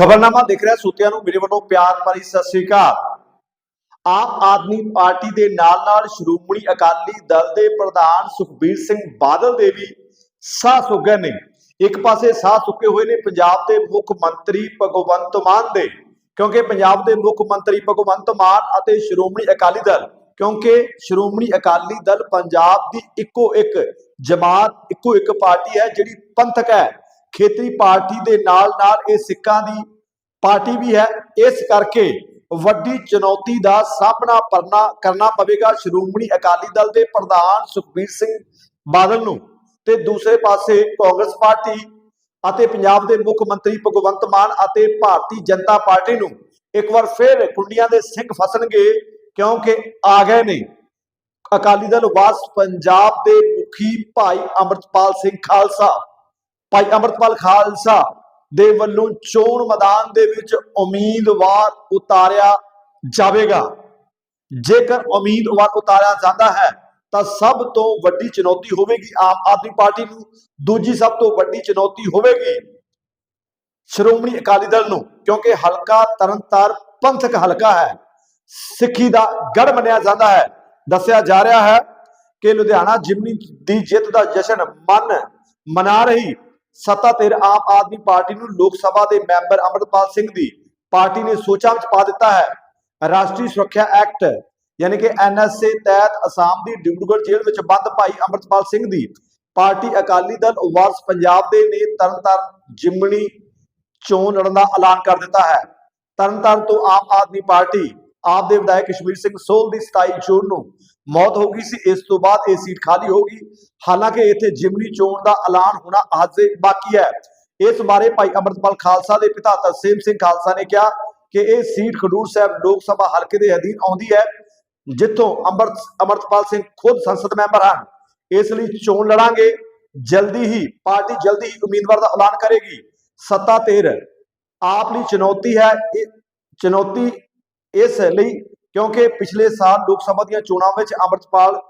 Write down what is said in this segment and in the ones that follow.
ਖਬਰਨਾਮਾ ਦੇਖ ਰਿਹਾ ਸੂਤਿਆਂ ਨੂੰ, ਮੇਰੇ ਵੱਲੋਂ ਪਿਆਰ ਭਰੀ ਸਤਿ ਸ੍ਰੀ ਅਕਾਲ। ਆਮ ਆਦਮੀ ਪਾਰਟੀ ਦੇ ਨਾਲ-ਨਾਲ ਸ਼੍ਰੋਮਣੀ ਅਕਾਲੀ ਦਲ ਦੇ ਪ੍ਰਧਾਨ ਸੁਖਬੀਰ ਸਿੰਘ ਬਾਦਲ ਦੇ ਵੀ ਸਾਹ ਸੁੱਕੇ ਨੇ। ਇੱਕ ਪਾਸੇ ਸਾਹ ਸੁੱਕੇ ਹੋਏ ਨੇ ਪੰਜਾਬ ਦੇ ਮੁੱਖ ਮੰਤਰੀ ਭਗਵੰਤ ਮਾਨ ਦੇ, ਕਿਉਂਕਿ ਪੰਜਾਬ ਦੇ ਮੁੱਖ ਮੰਤਰੀ ਭਗਵੰਤ ਮਾਨ ਅਤੇ ਸ਼੍ਰੋਮਣੀ ਅਕਾਲੀ ਦਲ, ਕਿਉਂਕਿ ਸ਼੍ਰੋਮਣੀ ਅਕਾਲੀ ਦਲ ਪੰਜਾਬ ਦੀ ਇੱਕੋ ਇੱਕ ਜਮਾਤ ਇੱਕੋ ਇੱਕ ਪਾਰਟੀ ਹੈ ਜਿਹੜੀ ਪੰਥਕ ਹੈ। ਖੇਤਰੀ ਪਾਰਟੀ ਦੇ ਨਾਲ ਨਾਲ ਇਹ ਸਿੱਖਾਂ ਦੀ ਪਾਰਟੀ ਵੀ ਹੈ। ਇਸ ਕਰਕੇ ਵੱਡੀ ਚੁਣੌਤੀ ਦਾ ਸਾਹਮਣਾ ਕਰਨਾ ਕਰਨਾ ਪਵੇਗਾ ਸ਼੍ਰੋਮਣੀ ਅਕਾਲੀ ਦਲ ਦੇ ਪ੍ਰਧਾਨ ਸੁਖਬੀਰ ਸਿੰਘ ਬਾਦਲ ਨੂੰ ਤੇ ਦੂਸਰੇ ਪਾਸੇ ਕਾਂਗਰਸ ਪਾਰਟੀ ਅਤੇ ਪੰਜਾਬ ਦੇ ਮੁੱਖ ਮੰਤਰੀ ਭਗਵੰਤ ਮਾਨ ਅਤੇ ਭਾਰਤੀ ਜਨਤਾ ਪਾਰਟੀ ਨੂੰ ਇੱਕ ਵਾਰ ਫੇਰ ਕੁੰਡੀਆਂ ਦੇ ਸਿੰਘ ਫਸਣਗੇ ਕਿਉਂਕਿ ਆ ਗਏ ਨੇ। ਅਕਾਲੀ ਦਲ ਵਾਸ ਪੰਜਾਬ ਦੇ ਮੁਖੀ ਭਾਈ ਅਮਰਤਪਾਲ ਸਿੰਘ ਖਾਲਸਾ। ਭਾਈ ਅਮਰਤਪਾਲ ਖਾਲਸਾ ਦੇ ਵੱਲੋਂ ਚੋਣ ਮੈਦਾਨ ਦੇ ਵਿੱਚ ਉਮੀਦਵਾਰ ਉਤਾਰਿਆ ਜਾਵੇਗਾ। ਜੇਕਰ ਉਮੀਦਵਾਰ ਉਤਾਰਿਆ ਜਾਂਦਾ ਹੈ, ਤਾਂ ਸਭ ਤੋਂ ਵੱਡੀ ਚੁਣੌਤੀ ਹੋਵੇਗੀ ਆਮ ਆਦਮੀ ਪਾਰਟੀ ਨੂੰ। ਦੂਜੀ ਸਭ ਤੋਂ ਵੱਡੀ ਚੁਣੌਤੀ ਹੋਵੇਗੀ ਸ਼੍ਰੋਮਣੀ ਅਕਾਲੀ ਦਲ ਨੂੰ, ਕਿਉਂਕਿ ਹਲਕਾ ਤਰਨਤਾਰ ਪੰਥਕ ਹਲਕਾ ਹੈ। ਸਿੱਖੀ ਦਾ ਗੜ ਮੰਨਿਆ ਜਾਂਦਾ ਹੈ। ਦੱਸਿਆ ਜਾ ਰਿਹਾ ਹੈ ਕਿ ਲੁਧਿਆਣਾ ਜਿਮਨੀ ਦੀ ਜਿੱਤ ਦਾ ਜਸ਼ਨ ਮਨ ਮਨਾ ਰਹੀ ਸੱਤਾ ਧਿਰ ਆਮ ਆਦਮੀ ਪਾਰਟੀ ਨੂੰ ਲੋਕ ਸਭਾ ਦੇ ਮੈਂਬਰ ਅਮਰਪਾਲ ਸਿੰਘ ਦੀ ਪਾਰਟੀ ਨੇ ਸੋਚਾਂ ਵਿੱਚ ਪਾ ਦਿੱਤਾ ਹੈ। ਰਾਸ਼ਟਰੀ ਸੁਰੱਖਿਆ ਐਕਟ ਯਾਨੀ ਕਿ ਐਨਐਸਏ ਤਹਿਤ ਅਸਾਮ ਦੀ ਡਿਬਰੂਗੜ੍ਹ ਜੇਲ੍ਹ ਵਿੱਚ ਬੰਦ ਭਾਈ ਅਮਰਪਾਲ ਸਿੰਘ ਦੀ ਪਾਰਟੀ ਅਕਾਲੀ ਦਲ ਵਾਰਸ ਪੰਜਾਬ ਦੇ ਨੇ ਤਰਨਤਾਰਨ ਜਿਮਣੀ ਚੋਣ ਲੜਨ ਦਾ ਐਲਾਨ ਕਰ ਦਿੱਤਾ ਹੈ। ਤਰਨਤਾਰਨ ਤੋਂ ਆਮ ਆਦਮੀ ਪਾਰਟੀ ਆਪ ਦੇ ਵਿਧਾਇਕ ਕਸ਼ਮੀਰ ਸਿੰਘ ਸੋਲ ਦੀ 27 ਜੂਨ ਨੂੰ ਮੌਤ ਹੋ ਗਈ ਸੀ, ਇਸ ਤੋਂ ਬਾਅਦ ਇਹ ਸੀਟ ਖਾਲੀ ਹੋ ਗਈ। ਹਾਲਾਂਕਿ ਇੱਥੇ ਜਿਮਨੀ ਚੋਣ ਦਾ ਐਲਾਨ ਹੋਣਾ ਅਜੇ ਬਾਕੀ ਹੈ। ਇਸ ਬਾਰੇ ਭਾਈ ਅਮਰਤਪਾਲ ਖਾਲਸਾ ਦੇ ਪਿਤਾ ਤਰਸੇਮ ਸਿੰਘ ਖਾਲਸਾ ਨੇ ਕਿਹਾ ਕਿ ਇਹ ਸੀਟ ਖਡੂਰ ਸਾਹਿਬ ਲੋਕ ਸਭਾ ਹਲਕੇ ਦੇ ਅਧੀਨ ਆਉਂਦੀ ਹੈ, ਜਿੱਥੋਂ ਅਮਰਤ, ਅਮਰਤਪਾਲ ਸਿੰਘ ਖੁਦ ਸੰਸਦ ਮੈਂਬਰ ਹਨ। ਇਸ ਲਈ ਚੋਣ ਲੜਾਂਗੇ। ਜਲਦੀ ਹੀ ਪਾਰਟੀ ਜਲਦੀ ਹੀ ਉਮੀਦਵਾਰ ਦਾ ਐਲਾਨ ਕਰੇਗੀ। ਸੱਤਾ ਤੇਰ, ਆਪ ਲਈ ਚੁਣੌਤੀ ਹੈ, ਇਹ ਚੁਣੌਤੀ ਇਸ ਲਈ ਕਿਉਂਕਿ ਪਿਛਲੇ ਸਾਲ ਲੋਕ ਸਭਾ ਦੀਆਂ ਚੋਣਾਂ ਵਿੱਚ ਅਮਰਤਪਾਲ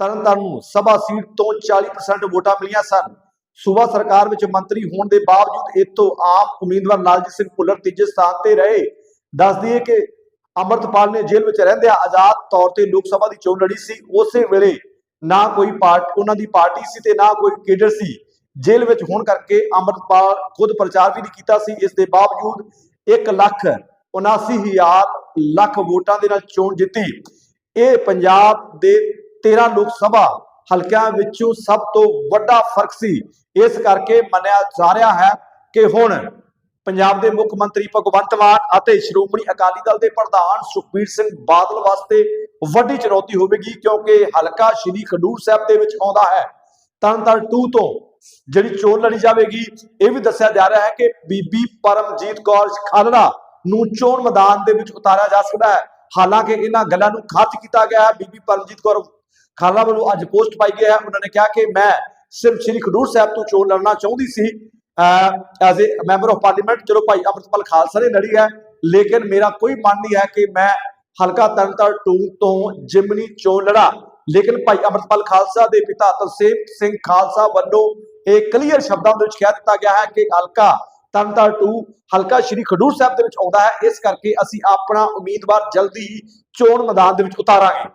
ਤਰਨਤਾਰਨ ਨੂੰ ਸਭਾ ਸੀਟ ਤੋਂ 40% ਵੋਟਾਂ ਮਿਲੀਆਂ ਸਨ। ਸੂਬਾ ਸਰਕਾਰ ਵਿੱਚ ਮੰਤਰੀ ਹੋਣ ਦੇ ਬਾਵਜੂਦ ਇਤੋਂ ਆਮ ਉਮੀਦਵਾਰ ਲਾਲਜੀਤ ਸਿੰਘ ਭੁੱਲਰ ਤੀਜੇ ਸਥਾਨ ਤੇ ਰਹੇ। ਦੱਸ ਦਈਏ ਕਿ ਅਮਰਤਪਾਲ ਨੇ ਜੇਲ੍ਹ ਵਿੱਚ ਰਹਿੰਦਿਆਂ ਆਜ਼ਾਦ ਤੌਰ ਤੇ ਲੋਕ ਸਭਾ ਦੀ ਚੋਣ ਲੜੀ ਸੀ। ਉਸੇ ਵੇਲੇ ਨਾ ਕੋਈ ਪਾਰਟੀ ਉਹਨਾਂ ਦੀ ਪਾਰਟੀ ਸੀ ਤੇ ਨਾ ਕੋਈ ਕੇਡਰ ਸੀ। ਜੇਲ੍ਹ ਵਿੱਚ ਹੋਣ ਕਰਕੇ ਅਮਰਤਪਾਲ ਖੁਦ ਪ੍ਰਚਾਰ ਵੀ ਨਹੀਂ ਕੀਤਾ ਸੀ। ਇਸ ਦੇ ਬਾਵਜੂਦ 1 ਲੱਖ 79000 ਲੱਖ ਵੋਟਾਂ ਦੇ ਨਾਲ ਚੋਣ ਜਿੱਤੀ। ਇਹ ਪੰਜਾਬ ਦੇ 13 ਲੋਕ ਸਭਾ ਹਲਕਿਆਂ ਵਿੱਚੋਂ ਸਭ ਤੋਂ ਵੱਡਾ ਫ਼ਰਕ ਸੀ। ਇਸ ਕਰਕੇ ਮੰਨਿਆ ਜਾ ਰਿਹਾ ਹੈ ਕਿ ਹੁਣ ਪੰਜਾਬ ਦੇ ਮੁੱਖ ਮੰਤਰੀ ਭਗਵੰਤ ਮਾਨ ਅਤੇ ਸ਼੍ਰੋਮਣੀ ਅਕਾਲੀ ਦਲ ਦੇ ਪ੍ਰਧਾਨ ਸੁਖਬੀਰ ਸਿੰਘ ਬਾਦਲ ਵਾਸਤੇ ਵੱਡੀ ਚੁਣੌਤੀ ਹੋਵੇਗੀ ਕਿਉਂਕਿ ਹਲਕਾ ਸ਼੍ਰੀ ਖਡੂਰ ਸਾਹਿਬ ਦੇ ਵਿੱਚ ਆਉਂਦਾ ਹੈ। ਤਰਨਤਾਰਨ 2 ਤੋਂ ਜਿਹੜੀ ਚੋਣ ਲੜੀ ਜਾਵੇਗੀ, ਇਹ ਵੀ ਦੱਸਿਆ ਜਾ ਰਿਹਾ ਹੈ ਕਿ ਬੀਬੀ ਪਰਮਜੀਤ ਕੌਰ ਖਾਲੜਾ ਨੂੰ ਚੋਣ ਮੈਦਾਨ ਦੇ ਵਿੱਚ ਉਤਾਰਿਆ ਜਾ ਸਕਦਾ ਹੈ। ਹਾਲਾਂਕਿ ਇਹਨਾਂ ਗੱਲਾਂ ਨੂੰ ਖਾਰਜ ਕੀਤਾ ਗਿਆ ਹੈ। ਬੀਬੀ ਪਰਮਜੀਤ ਕੌਰ ਖਾਲੜਾ ਵੱਲੋਂ ਅੱਜ ਪੋਸਟ ਪਾਈ ਗਿਆ ਹੈ। ਉਹਨਾਂ ਨੇ ਕਿਹਾ ਕਿ ਮੈਂ ਸਿਰਫ ਸ਼੍ਰੀ ਖਡੂਰ ਸਾਹਿਬ ਤੋਂ ਚੋਣ ਲੜਨਾ ਚਾਹੁੰਦੀ ਸੀ। As a member of parliament ਚਲੋ ਭਾਈ ਅਮਰਤਪਾਲ ਖਾਲਸਾ ਨੇ ਲੜੀ ਹੈ, ਲੇਕਿਨ ਮੇਰਾ ਕੋਈ ਮਨ ਨਹੀਂ ਹੈ ਕਿ ਮੈਂ ਹਲਕਾ ਤਰਨਤਾਰਨ ਟੂ ਤੋਂ ਜਿਮਨੀ ਚੋਣ ਲੜਾ। ਲੇਕਿਨ ਭਾਈ ਅਮਰਤਪਾਲ ਖਾਲਸਾ ਦੇ ਪਿਤਾ ਤਰਸੇਮ ਸਿੰਘ ਖਾਲਸਾ ਵੱਲੋਂ ਇਹ ਕਲੀਅਰ ਸ਼ਬਦਾਂ ਦੇ ਵਿੱਚ ਕਹਿ ਦਿੱਤਾ ਗਿਆ ਹੈ ਕਿ ਹਲਕਾ ਤਰਨਤਾਰਨ ਟੂ ਹਲਕਾ ਸ਼੍ਰੀ ਖਡੂਰ ਸਾਹਿਬ ਦੇ ਵਿੱਚ ਆਉਂਦਾ ਹੈ। ਇਸ ਕਰਕੇ ਅਸੀਂ ਆਪਣਾ ਉਮੀਦਵਾਰ ਜਲਦੀ ਹੀ ਚੋਣ ਮੈਦਾਨ ਦੇ ਵਿੱਚ ਉਤਾਰਾਂਗੇ।